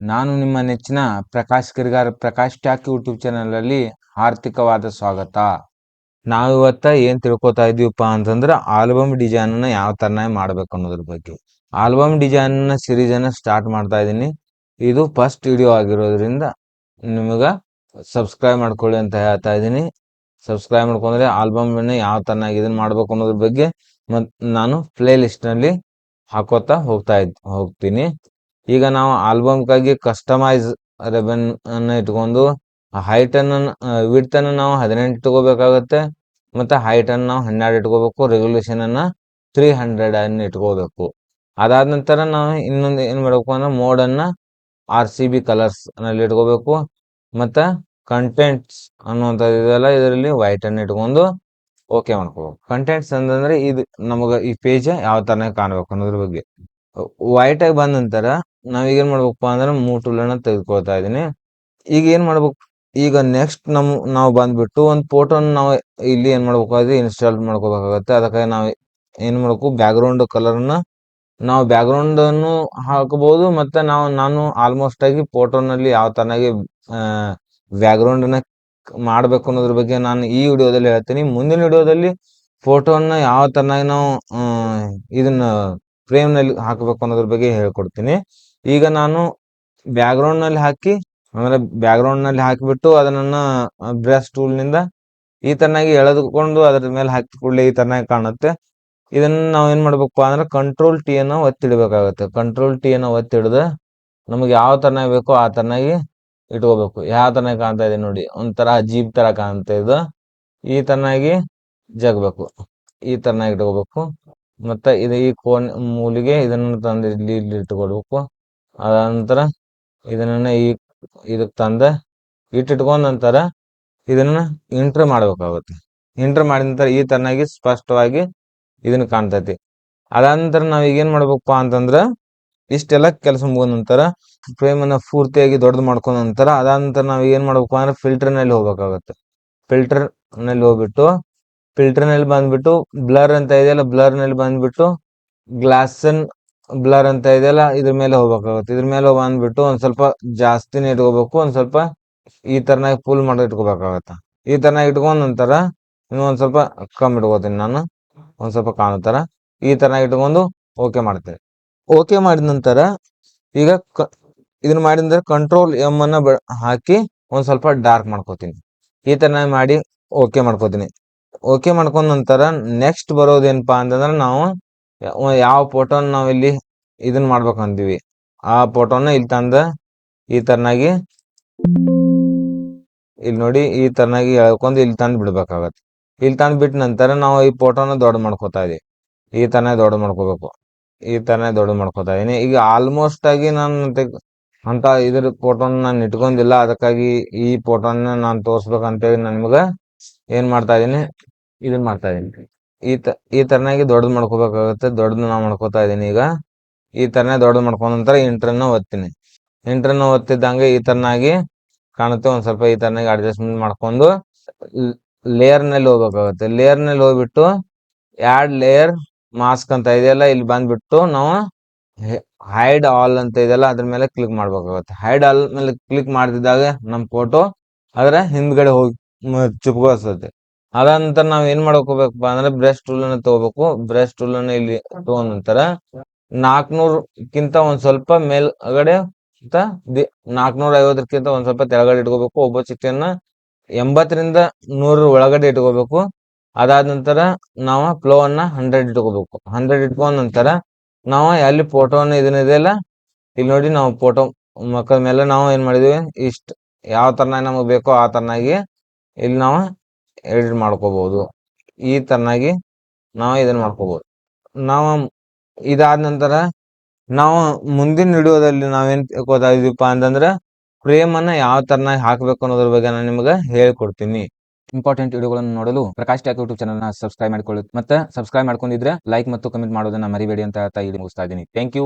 ನಾನು ನಿಮ್ಮ ನೆಚ್ಚಿನ Prakash ಕಿರ್ಗಾರ್ Prakash tack YouTube channel ಅಲ್ಲಿ ಆರ್ಥಿಕವಾದ ಸ್ವಾಗತ ನಾವಿವತ್ತ ಏನ್ ತಿಳ್ಕೊತಾ ಇದೀವಪ್ಪ ಅಂತಂದ್ರೆ ಆಲ್ಬಮ್ ಡಿಸೈನ್ ಅನ್ನ ಯಾವ ತರನೇ ಮಾಡ್ಬೇಕು ಅನ್ನೋದ್ರ ಬಗ್ಗೆ. ಆಲ್ಬಮ್ ಡಿಸೈನ್ ಸಿರೀಸ್ ಅನ್ನ ಸ್ಟಾರ್ಟ್ ಮಾಡ್ತಾ ಇದೀನಿ ಇದು ಫಸ್ಟ್ ವಿಡಿಯೋ ಆಗಿರೋದ್ರಿಂದ ನಿಮಗ ಸಬ್ಸ್ಕ್ರೈಬ್ ಮಾಡ್ಕೊಳ್ಳಿ ಅಂತ ಹೇಳ್ತಾ ಇದೀನಿ ಸಬ್ಸ್ಕ್ರೈಬ್ ಮಾಡ್ಕೊಂಡ್ರೆ ಆಲ್ಬಮ್ ಯಾವ ತರನಾಗಿ ಇದನ್ನ ಮಾಡ್ಬೇಕು ಅನ್ನೋದ್ರ ಬಗ್ಗೆ ಮತ್ ನಾನು ಪ್ಲೇ ಲಿಸ್ಟ್ನಲ್ಲಿ ಹಾಕೋತಾ ಹೋಗ್ತಾ ಇದ್, ಹೋಗ್ತೀನಿ. ಈಗ ನಾವು ಆಲ್ಬಮ್ಗಾಗಿ ಕಸ್ಟಮೈಸ್ ರೆಬನ್ ಅನ್ನು ಇಟ್ಕೊಂಡು ಹೈಟ್ ಅನ್ನ ವಿಡ್ತ್ ಅನ್ನ ನಾವು ಹದಿನೆಂಟು ಇಟ್ಕೋಬೇಕಾಗತ್ತೆ, ಮತ್ತೆ ಹೈಟ್ ಅನ್ನ ನಾವು ಹನ್ನೆರಡು ಇಟ್ಕೋಬೇಕು ರೆಗ್ಯುಲೇಷನ್ ಅನ್ನ ತ್ರೀ ಹಂಡ್ರೆಡ್ ಅನ್ನ ಇಟ್ಕೋಬೇಕು. ಅದಾದ ನಂತರ ನಾವು ಇನ್ನೊಂದು ಏನ್ ಮಾಡಬೇಕು ಅಂದ್ರೆ ಮೋಡ್ ಅನ್ನ ಆರ್ ಸಿ ಬಿ ಕಲರ್ಸ್ನಲ್ಲಿ ಇಟ್ಕೋಬೇಕು, ಮತ್ತೆ ಕಂಟೆಂಟ್ಸ್ ಅನ್ನುವಂಥದ್ದು ಇದೆಲ್ಲ ಇದರಲ್ಲಿ ವೈಟ್ ಅನ್ನ ಇಟ್ಕೊಂಡು ಓಕೆ ಮಾಡ್ಕೋಬೇಕು. ಕಂಟೆಂಟ್ಸ್ ಅಂತಂದ್ರೆ ಇದು ನಮಗೆ ಈ ಪೇಜ್ ಯಾವ ತರ ಕಾಣಬೇಕು ಅನ್ನೋದ್ರ ಬಗ್ಗೆ. ವೈಟ್ ಆಗಿ ಬಂದ ನಂತರ ನಾವೀಗ ಏನ್ ಮಾಡ್ಬೇಕಪ್ಪ ಅಂದ್ರೆ ಮೂಟುಲನ್ನ ತೆಗೆದುಕೊಳ್ತಾ ಇದೀನಿ ಈಗ ಏನ್ ಮಾಡ್ಬೇಕು? ಈಗ ನೆಕ್ಸ್ಟ್ ನಮ್, ನಾವು ಬಂದ್ಬಿಟ್ಟು ಒಂದು ಫೋಟೋನ ನಾವು ಇಲ್ಲಿ ಏನ್ ಮಾಡ್ಬೇಕಾದ್ರೆ ಇನ್ಸ್ಟಾಲ್ ಮಾಡ್ಕೋಬೇಕಾಗತ್ತೆ. ಅದಕ್ಕಾಗಿ ನಾವು ಏನ್ ಮಾಡ್ಬೇಕು? ಬ್ಯಾಕ್ಗ್ರೌಂಡ್ ಕಲರ್ನ ನಾವು ಬ್ಯಾಕ್ ಗ್ರೌಂಡ್ ಅನ್ನು ಹಾಕಬಹುದು ಮತ್ತೆ ನಾವು, ನಾನು ಆಲ್ಮೋಸ್ಟ್ ಆಗಿ ಫೋಟೋನಲ್ಲಿ ಯಾವ ತರನಾಗಿ ಬ್ಯಾಕ್ ಗ್ರೌಂಡ್ನ ಮಾಡ್ಬೇಕು ಅನ್ನೋದ್ರ ಬಗ್ಗೆ ನಾನು ಈ ವಿಡಿಯೋದಲ್ಲಿ ಹೇಳ್ತೀನಿ. ಮುಂದಿನ ವಿಡಿಯೋದಲ್ಲಿ ಫೋಟೋನ ಯಾವ ತರನಾಗಿ ನಾವು ಇದನ್ನ ಫ್ರೇಮ್ನಲ್ಲಿ ಹಾಕಬೇಕು ಅನ್ನೋದ್ರ ಬಗ್ಗೆ ಹೇಳ್ಕೊಡ್ತೀನಿ. ಈಗ ನಾನು ಬ್ಯಾಕ್ ಗ್ರೌಂಡ್ನಲ್ಲಿ ಹಾಕಿ ಅಂದ್ರೆ ಬ್ಯಾಕ್ ಗ್ರೌಂಡ್ನಲ್ಲಿ ಹಾಕಿಬಿಟ್ಟು ಅದನ್ನ ಬ್ರಷ್ ಟೂಲ್ನಿಂದ ಈ ತರನಾಗಿ ಎಳೆದುಕೊಂಡು ಅದ್ರ ಮೇಲೆ ಹಾಕಿಕೊಳ್ಳಿ ಈ ತರನಾಗಿ ಕಾಣುತ್ತೆ. ಇದನ್ನ ನಾವು ಏನ್ ಮಾಡಬೇಕು ಅಂದ್ರೆ ಕಂಟ್ರೋಲ್ ಟಿ ಅನ್ನ ಒತ್ತಿಡ್ಬೇಕಾಗತ್ತೆ. ಕಂಟ್ರೋಲ್ ಟಿ ಅನ್ನ ಒತ್ತಿಡ್ದ ನಮಗೆ ಯಾವ ತರನಾಗಿ ಬೇಕೋ ಆ ತರನಾಗಿ ಇಟ್ಕೋಬೇಕು. ಯಾವ ತರನಾಗಿ ಕಾಣ್ತಾ ಇದೆ ನೋಡಿ, ಒಂಥರ ಜೀಪ್ ತರ ಕಾಣ್ತಾ ಇದು. ಈ ತರನಾಗಿ ಜಗ್ಬೇಕು. ಈ ತರನಾಗಿ ಇಟ್ಕೋಬೇಕು. ಮತ್ತೆ ಇದ ಈ ಕೋನ್ ಮೂಲಿಗೆ ಇದನ್ನು ತಂದ ಇಲ್ಲಿ ಇಲ್ಲಿ ಅದ ನಂತರ ಇದನ್ನ ಈ ಇದಕ್ ತಂದ ಇಟ್ಟಿಟ್ಕೊಂಡ ನಂತರ ಇದನ್ನ ಇಂಟರ್ ಮಾಡ್ಬೇಕಾಗುತ್ತೆ. ಇಂಟರ್ ಮಾಡಿದ ನಂತರ ಈ ತರನಾಗಿ ಸ್ಪಷ್ಟವಾಗಿ ಇದನ್ನ ಕಾಣ್ತೈತಿ. ಅದಾದ ನಂತರ ನಾವ್ ಏನ್ ಮಾಡ್ಬೇಕಪ್ಪ ಅಂತಂದ್ರ ಇಷ್ಟೆಲ್ಲ ಕೆಲಸ ಮುಗಿದ ನಂತರ ಫ್ರೇಮ್ ಅನ್ನ ಪೂರ್ತಿಯಾಗಿ ದೊಡ್ಡದು ಮಾಡ್ಕೊಂಡ ನಂತರ ಅದಾದ ನಂತರ ನಾವ್ ಏನ್ ಮಾಡ್ಬೇಕು ಅಂದ್ರೆ ಫಿಲ್ಟರ್ನಲ್ಲಿ ಹೋಗ್ಬೇಕಾಗತ್ತೆ. ಫಿಲ್ಟರ್ನಲ್ಲಿ ಹೋಗ್ಬಿಟ್ಟು ಫಿಲ್ಟರ್ನಲ್ಲಿ ಬಂದ್ಬಿಟ್ಟು ಬ್ಲರ್ ಅಂತ ಇದೆಯಲ್ಲ ಬ್ಲರ್ನಲ್ಲಿ ಬಂದ್ಬಿಟ್ಟು ಗ್ಲಾಸನ್ ಬ್ಲರ್ ಅಂತ ಇದೆಯಲ್ಲ, ಇದ್ರ ಮೇಲೆ ಹೋಗ್ಬೇಕಾಗುತ್ತೆ. ಇದ್ರ ಮೇಲೆ ಬಂದ್ಬಿಟ್ಟು ಒಂದ್ ಸ್ವಲ್ಪ ಜಾಸ್ತಿನೇ ಇಟ್ಕೋಬೇಕು, ಒಂದ್ ಸ್ವಲ್ಪ ಈ ತರನಾಗಿ ಫುಲ್ ಮಾಡಿ ಇಟ್ಕೋಬೇಕಾಗತ್ತ. ಈ ತರನ ಇಟ್ಕೊಂಡ್ ನಂತರ ಇನ್ನು ಒಂದ್ ಸ್ವಲ್ಪ ಕಮ್ಮಿ ಇಟ್ಕೋತೀನಿ ನಾನು. ಒಂದ್ ಸ್ವಲ್ಪ ಕಾಣುತ್ತರ ಈ ತರನಾಗಿ ಇಟ್ಕೊಂಡು ಓಕೆ ಮಾಡ್ತೇನೆ ಓಕೆ ಮಾಡಿದ ನಂತರ ಈಗ ಇದನ್ನ ಮಾಡಿದ್ರೆ ಕಂಟ್ರೋಲ್ ಎಂ ಅನ್ನ ಹಾಕಿ ಒಂದ್ ಸ್ವಲ್ಪ ಡಾರ್ಕ್ ಮಾಡ್ಕೋತೀನಿ. ಈ ತರ ಮಾಡಿ ಓಕೆ ಮಾಡ್ಕೋತೀನಿ. ಓಕೆ ಮಾಡ್ಕೊಂಡ್ ನಂತರ ನೆಕ್ಸ್ಟ್ ಬರೋದೇನಪ್ಪಾ ಅಂತಂದ್ರೆ ನಾವು ಯಾವ ಫೋಟೋನ ನಾವ್ ಇಲ್ಲಿ ಇದನ್ನ ಮಾಡ್ಬೇಕಂತೀವಿ. ಆ ಫೋಟೋನ ಇಲ್ಲಿ ತಂದ ಈ ತರನಾಗಿ ಇಲ್ಲಿ ನೋಡಿ ಈ ತರನಾಗಿ ಹೇಳ್ಕೊಂಡು ಇಲ್ಲಿ ತಂದು ಬಿಡ್ಬೇಕಾಗತ್ತೆ. ಇಲ್ಲಿ ತಂದು ಬಿಟ್ಟ ನಂತರ ನಾವು ಈ ಫೋಟೋನ ದೊಡ್ಡ ಮಾಡ್ಕೋತಾ ಇದೀವಿ. ಈ ತರನೇ ದೊಡ್ಡ ಮಾಡ್ಕೋಬೇಕು. ಈ ತರನೇ ದೊಡ್ಡ ಮಾಡ್ಕೋತಾ ಇದೀನಿ. ಈಗ ಆಲ್ಮೋಸ್ಟ್ ಆಗಿ ನಾನು ಅಂತ ಇದ್ರ ಫೋಟೋನ ನಾನು ಇಟ್ಕೊಂಡಿಲ್ಲ. ಅದಕ್ಕಾಗಿ ಈ ಫೋಟೋನ ನಾನು ತೋರ್ಸ್ಬೇಕಂತೇಳಿ ನಾನು ನಿಮ್ಗ ಏನ್ ಮಾಡ್ತಾ ಇದೀನಿ? ಇದನ್ ಮಾಡ್ತಾ ಇದೀನಿ. ಈ ತ, ಈ ತರನಾಗಿ ದೊಡ್ಡದ್ ಮಾಡ್ಕೋಬೇಕಾಗತ್ತೆ. ದೊಡ್ಡದ್ ನಾ ಮಾಡ್ಕೋತಾ ಇದೀನಿ ಈಗ. ಈ ತರನೇ ದೊಡ್ಡದ್ ಮಾಡ್ಕೊಂಡ ನಂತರ ಇಂಟ್ರನ್ನ ಒತ್ತೀನಿ. ಇಂಟ್ರನ್ನ ಒತ್ತಿದ್ದಂಗೆ ಈ ತರನಾಗಿ ಕಾಣುತ್ತೆ. ಒಂದ್ ಸ್ವಲ್ಪ ಈ ತರನಾಗಿ ಅಡ್ಜಸ್ಟ್ಮೆಂಟ್ ಮಾಡ್ಕೊಂಡು ಲೇಯರ್ನಲ್ಲಿ ಹೋಗ್ಬೇಕಾಗತ್ತೆ. ಲೇಯರ್ನಲ್ಲಿ ಹೋಗ್ಬಿಟ್ಟು ಎರಡ್ ಲೇಯರ್ ಮಾಸ್ಕ್ ಅಂತ ಇದೆಯಲ್ಲ, ಇಲ್ಲಿ ಬಂದ್ಬಿಟ್ಟು ನಾವು ಹೈಡ್ ಆಲ್ ಅಂತ ಇದೆಯಲ್ಲ, ಅದ್ರ ಮೇಲೆ ಕ್ಲಿಕ್ ಮಾಡ್ಬೇಕಾಗುತ್ತೆ. ಹೈಡ್ ಆಲ್ ಮೇಲೆ ಕ್ಲಿಕ್ ಮಾಡ್ತಿದ್ದಾಗ ನಮ್ ಫೋಟೋ ಅದ್ರ ಹಿಂದ್ಗಡೆ ಹೋಗಿ ಚುಪ್ಕೋಸ್ತದೆ ಅದಾದ ನಂತರ ನಾವ್ ಏನ್ ಮಾಡ್ಕೋಬೇಕಪ್ಪ ಅಂದ್ರೆ ಬ್ರಷ್ ಟೂಲ್ ಅನ್ನ ತಗೋಬೇಕು. ಬ್ರಷ್ ಟೂಲ್ ಅನ್ನ ಇಲ್ಲಿ ತಗೊಂಡ ನಂತರ ನಾಲ್ಕನೂರ್ಕಿಂತ ಒಂದ್ ಸ್ವಲ್ಪ ಮೇಲ್ಗಡೆ ನಾಲ್ಕನೂರ ಐವತ್ತರಕ್ಕಿಂತ ಒಂದ್ ಸ್ವಲ್ಪ ತೆಳಗಡೆ ಇಟ್ಕೋಬೇಕು. ಒಬ್ಬ ಚಿಟ್ಟಿಯನ್ನ ಎಂಬತ್ತರಿಂದ ನೂರ ಒಳಗಡೆ ಇಟ್ಕೋಬೇಕು. ಅದಾದ ನಂತರ ನಾವು ಫ್ಲೋ ಅನ್ನ ಹಂಡ್ರೆಡ್ ಇಟ್ಕೋಬೇಕು. ಹಂಡ್ರೆಡ್ ಇಟ್ಕೊಂಡ್ ನಂತರ ನಾವು ಎಲ್ಲಿ ಫೋಟೋನ ಇದನ್ನಿದೆಯಲ್ಲ ಇಲ್ಲಿ ನೋಡಿ ನಾವು ಫೋಟೋ ಮಕ್ಕಳ ಮೇಲೆ ನಾವು ಏನ್ ಮಾಡಿದೀವಿ, ಇಷ್ಟ ಯಾವ ತರನಾಗಿ ನಮಗ್ ಬೇಕೋ ಆ ತರನಾಗಿ ಇಲ್ಲಿ ನಾವು ಎಡಿಟ್ ಮಾಡ್ಕೋಬಹುದು ಈ ತರನಾಗಿ ನಾವು ಇದನ್ನ ಮಾಡ್ಕೋಬಹುದು ನಾವು ಇದಾದ ನಂತರ ನಾವು ಮುಂದಿನ ವಿಡಿಯೋದಲ್ಲಿ ನಾವೇನ್ ತಿಳ್ಕೊತಾ ಇದೀವಪ್ಪ ಅಂತಂದ್ರೆ ಫ್ರೇಮ್ ಅನ್ನ ಯಾವ ತರನಾಗಿ ಹಾಕಬೇಕು ಅನ್ನೋದ್ರ ಬಗ್ಗೆ ನಾನು ನಿಮ್ಗೆ ಹೇಳ್ಕೊಡ್ತೀನಿ. ಇಂಪಾರ್ಟೆಂಟ್ ವಿಡಿಯೋಗಳನ್ನು ನೋಡಲು ಪ್ರಕಾಶ್ ಟ್ಯಾಕ್ ಯೂಟ್ಯೂಬ್ ಚಾನಲ್ನ ಸಬ್ಸ್ಕ್ರೈಬ್ ಮಾಡ್ಕೊಳ್ಳಿ. ಮತ್ತೆ ಸಬ್ಸ್ಕ್ರೈಬ್ ಮಾಡ್ಕೊಂಡಿದ್ರೆ ಲೈಕ್ ಮತ್ತು ಕಮೆಂಟ್ ಮಾಡೋದನ್ನ ಮರಿಬೇಡಿ ಅಂತ ಹೇಳ್ತಾ ಇಲ್ಲಿ ಮುಗಿಸ್ತಾ ಇದ್ದೀನಿ. Thank you